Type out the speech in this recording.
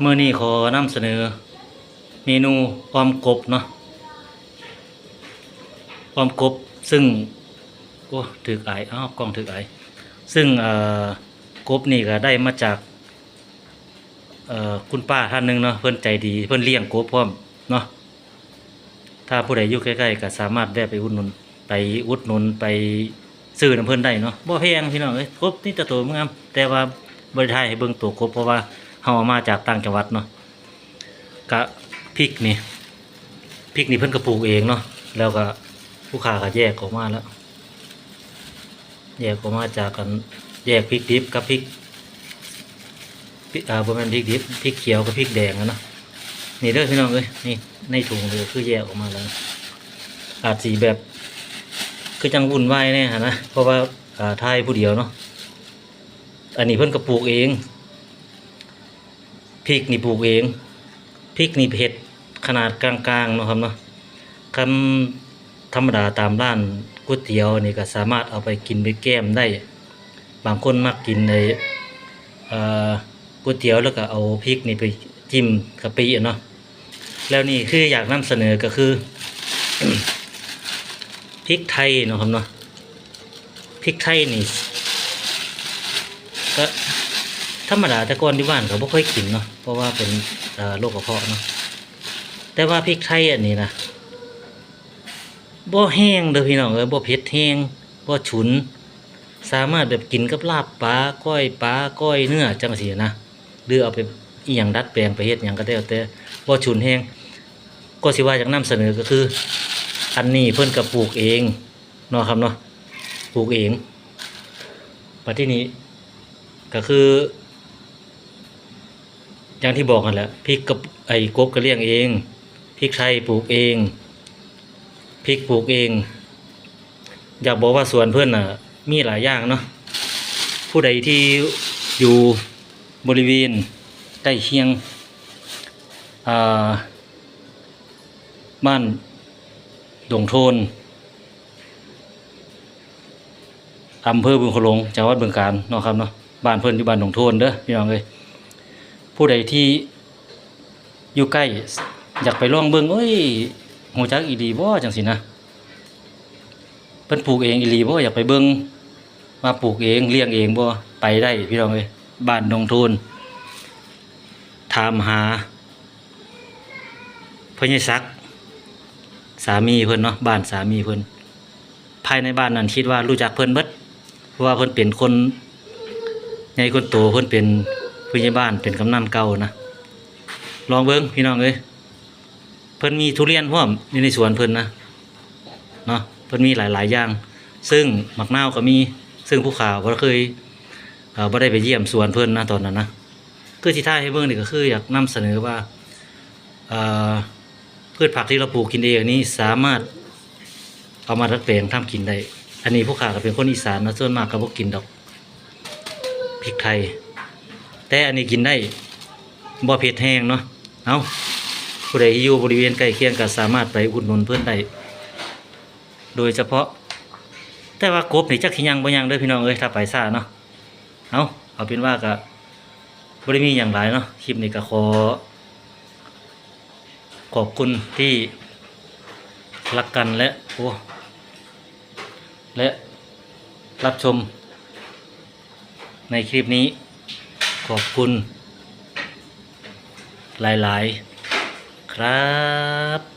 เมื่อนี้ขอนำเสนอ เมนูออมกบเนาะออมกบซึ่งโอ้ถือไออ้าวกล้องถือไอซึ่งเอ่อกบนี่ก็ได้มาจากคุณป้าท่านหนึ่งเนาะเพิ่อนใจดีเพิ่อนเลี้ยงกบพร้อมเนาะถ้าผู้ใดอยู่ใกล้ๆก็สามารถแวะไปอุดหนุนไปอุดหนุนไปซื้อน้ำเพิ่อนได้เนาะบ่แพงพี่น้องเอ้ยกบนี่แต่ตัวงามแต่ว่าบ่ได้ถ่ายให้เบิ่งตัวกบเพราะว่า เฮาเอามาจากต่างจังหวัดเนาะกะพริกนี่พริกนี่เพิ่นก็ปลูกเองเนาะแล้วก็ผู้ค้าก็แยกออกมาแล้ว แยกออกมาจากกันแยกพริกดิบกับพริกพริกอ่าบ่แม่นพริกดิบพริกเขียวกับพริกแดงอะเนาะนี่เด้อพี่น้องเอ้ยนี่ในถุงเลยคือแยกออกมาแล้ว อาจสีแบบ คือจังวุ่นวายแน่ฮะนะเพราะว่าอ่าทายผู้เดียวเนาะอันนี้เพิ่นก็ปลูกเอง พริกนี่ปลูกเองพริกนี่เผ็ดขนาดกลางๆนะครับเนาะคำธรรมดาตามร้านก๋วยเตี๋ยวนี่ก็สามารถเอาไปกินไปแก้มได้ บางคนมักกินในก๋วยเตี๋ยวแล้วก็เอาพริกนี่ไปจิ้มกะปิเนาะแล้วนี่คืออยากนำเสนอก็คือพริกไทยนะครับเนาะพริกไทยนี่ก็ ธรรมดาแต่ก่อนที่บ้านเขาบ่ค่อยกินเนาะเพราะว่าเป็นโรคกระเพาะเนาะแต่ว่าพริกไทยอันนี้นะบ่แห้งเด้อพี่น้องเอ้ยบ่เผ็ดแห้งบ่ฉุน สามารถแบบกินกับลาบปลาก้อยปลาก้อยเนื้อจังซี่นะหรือเอาไปอีหยังดัดแปลงไปเฮ็ดหยังก็ได้แต่บ่ฉุนแห้งก็สิว่าอยากนำเสนอก็คือ อันนี้เพิ่นก็ปลูกเองเนาะครับเนาะปลูกเองปัจที่นี้ก็คือ อย่างที่บอกกันแหละพริกกับไอ้กบก็เลี้ยงเองพริกไทยปลูกเองพริกปลูกเอง อยากบอกว่าสวนเพื่อนน่ะ มีหลายอย่างเนาะผู้ใดที่อยู่บริเวณใกล้เคียงบ้านดงโทนอำเภอบึงโขลงจังหวัดบึงกาฬเนาะครับเนาะบ้านเพิ่อนอยู่บ้านดงโทนเด้อพี่น้องเอ้ย ผู้ใดที่อยู่ใกล้ อยากไปล่องเบิ่งเอ้ยหูจักอีหลีบ่จังสินะเพิ่นปลูกเองอีหลีบ่อยากไปเบิ่งว่าปลูกเองเลี้ยงเองบ่ไปได้พี่น้องเอ้ยบ้านดงโทนถามหาพญศักดิ์สามีเพิ่นเนาะบ้านสามีเพิ่นภายในบ้านนั้นคิดว่ารู้จักเพิ่นเบิดเพราะว่าเพิ่นเป็นคนใหญ่คนโตเพิ่นเป็น ผู้ใหญ่บ้านเป็นกำนันเก่านะลองเบิ่งพี่น้องเอ้ยเพิ่นมีทุเรียนพร้อมอยู่ในสวนเพิ่นนะเนาะเพิ่นมีหลายๆอย่าง ซึ่งมักนาวก็มีซึ่งผู้ข่าวบ่เคยเอ่อบ่ได้ไปเยี่ยมสวนเพิ่นนะตอนนั้นนะคือที่ท้าให้เบิ่งนี่ก็คืออยากนำเสนอว่าเอ่อพืชผักที่เราปลูกกินเองนี่สามารถเอามาดัดแปลงทำกินได้อันนี้พวกข้าก็เป็นคนอีสานนะส่วนมากก็บ่กินดอกพริกไทย แต่อันนี้กินได้บ่เผ็ดแห้งเนาะเอาผู้ใดที่อยู่บริเวณใกล้เคียงก็สามารถไปอุดหนุนเพื่อนได้โดยเฉพาะ แต่ว่ากบนี่จักสิยังบ่ยังเด้อพี่น้องเอ้ยถ้าไปซ่าเนาะเอาเอาเป็นว่าก็บ่ได้มีอย่างหลายเนาะคลิปนี้ก็ขอ ขอบคุณที่รักกันและโอ้และรับชมในคลิปนี้ ขอบคุณ หลาย ๆ ครับ